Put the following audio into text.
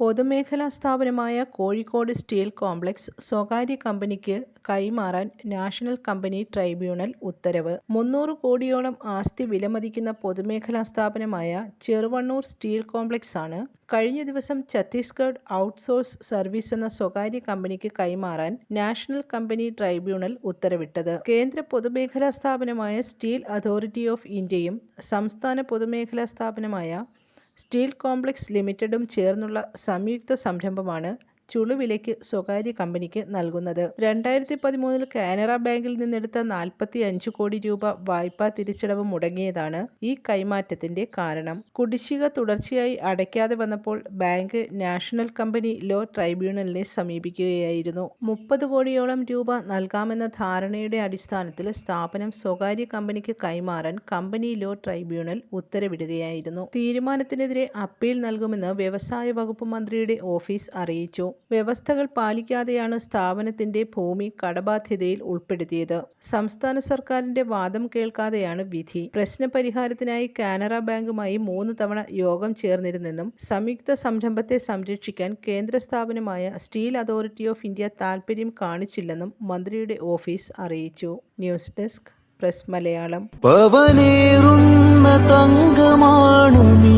പൊതുമേഖലാ സ്ഥാപനമായ Kozhikode steel complex സ്വകാര്യ കമ്പനിക്ക് കൈമാറാൻ നാഷണൽ കമ്പനി ട്രൈബ്യൂണൽ ഉത്തരവ്. മുന്നൂറ് കോടിയോളം ആസ്തി വിലമതിക്കുന്ന പൊതുമേഖലാ സ്ഥാപനമായ ചെറുവണ്ണൂർ സ്റ്റീൽ കോംപ്ലക്സ് ആണ് കഴിഞ്ഞ ദിവസം ഛത്തീസ്ഗഡ് ഔട്ട്സോഴ്സ് സർവീസ് എന്ന സ്വകാര്യ കമ്പനിക്ക് കൈമാറാൻ നാഷണൽ കമ്പനി ട്രൈബ്യൂണൽ ഉത്തരവിട്ടത്. കേന്ദ്ര പൊതുമേഖലാ സ്ഥാപനമായ സ്റ്റീൽ അതോറിറ്റി ഓഫ് ഇന്ത്യയും സംസ്ഥാന പൊതുമേഖലാ സ്ഥാപനമായ സ്റ്റീൽ കോംപ്ലക്സ് ലിമിറ്റഡും ചേർന്നുള്ള സംയുക്ത സംരംഭമാണ് ചുളുവിലയ്ക്ക് സ്വകാര്യ കമ്പനിക്ക് നൽകുന്നത്. രണ്ടായിരത്തി പതിമൂന്നിൽ കാനറ ബാങ്കിൽ നിന്നെടുത്ത നാൽപ്പത്തി അഞ്ച് കോടി രൂപ വായ്പാ തിരിച്ചടവ് മുടങ്ങിയതാണ് ഈ കൈമാറ്റത്തിന്റെ കാരണം. കുടിശ്ശിക തുടർച്ചയായി അടയ്ക്കാതെ വന്നപ്പോൾ ബാങ്ക് നാഷണൽ കമ്പനി ലോ ട്രൈബ്യൂണലിനെ സമീപിക്കുകയായിരുന്നു. മുപ്പത് കോടിയോളം രൂപ നൽകാമെന്ന ധാരണയുടെ അടിസ്ഥാനത്തിൽ സ്ഥാപനം സ്വകാര്യ കമ്പനിക്ക് കൈമാറാൻ കമ്പനി ലോ ട്രൈബ്യൂണൽ ഉത്തരവിടുകയായിരുന്നു. തീരുമാനത്തിനെതിരെ അപ്പീൽ നൽകുമെന്ന് വ്യവസായ വകുപ്പ് മന്ത്രിയുടെ ഓഫീസ് അറിയിച്ചു. വ്യവസ്ഥകൾ പാലിക്കാതെയാണ് സ്ഥാപനത്തിന്റെ ഭൂമി കടബാധ്യതയിൽ ഉൾപ്പെടുത്തിയത്. സംസ്ഥാന സർക്കാരിന്റെ വാദം കേൾക്കാതെയാണ് വിധി. പ്രശ്നപരിഹാരത്തിനായി കാനറ ബാങ്കുമായി മൂന്ന് തവണ യോഗം ചേർന്നിരുന്നെന്നും സംയുക്ത സംരംഭത്തെ സംരക്ഷിക്കാൻ കേന്ദ്ര സ്ഥാപനമായ സ്റ്റീൽ അതോറിറ്റി ഓഫ് ഇന്ത്യ താൽപര്യം കാണിച്ചില്ലെന്നും മന്ത്രിയുടെ ഓഫീസ് അറിയിച്ചു. News desk press Malayalam. പവനേറുന്ന തങ്കമാണു നീ.